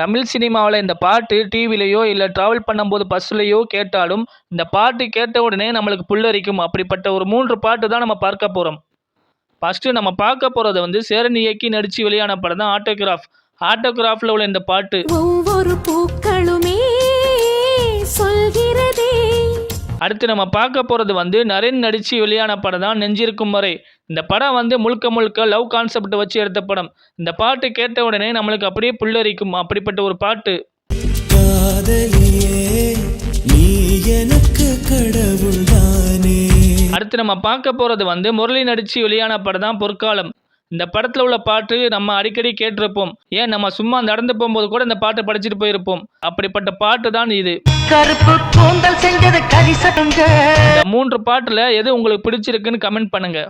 தமிழ் சினிமாவில் இந்த பாட்டு டிவிலையோ இல்லை ட்ராவல் பண்ணும்போது பஸ்ஸுலையோ கேட்டாலும் இந்த பாட்டு கேட்ட உடனே நம்மளுக்கு புல்லரிக்கும். அப்படிப்பட்ட ஒரு மூன்று பாட்டு தான் நம்ம பார்க்க போகிறோம் ஃபஸ்ட்டு நம்ம பார்க்க போகிறது வந்து சேரன் இயக்கி நடித்து வெளியான படம் தான் ஆட்டோகிராஃப் ஆட்டோகிராஃபில் உள்ள இந்த பாட்டு. ஒவ்வொரு அடுத்து நம்ம பார்க்க போகிறது வந்து நரேன் நடித்து வெளியான படம் தான் நெஞ்சிருக்கும் வரை. இந்த படம் வந்து முழுக்க முழுக்க லவ் கான்செப்ட் வச்சு எடுத்த படம். இந்த பாட்டு கேட்ட உடனே நம்மளுக்கு அப்படியே புல்லரிக்கும். அப்படிப்பட்ட ஒரு பாட்டு. அடுத்து நம்ம பார்க்க போகிறது வந்து முரளி நடித்து வெளியான படம் தான் பொற்காலம். இந்த படத்தில் உள்ள பாட்டு நம்ம அடிக்கடி கேட்டிருப்போம். ஏன் நம்ம சும்மா நடந்து போகும்போது கூட இந்த பாட்டை படிச்சுட்டு போயிருப்போம். அப்படிப்பட்ட பாட்டு தான் இது. கருப்பு கூந்தல் செஞ்சது கரிசடுங்க மூன்று பாட்டில் எது உங்களுக்கு பிடிச்சிருக்குன்னு கமெண்ட் பண்ணுங்க.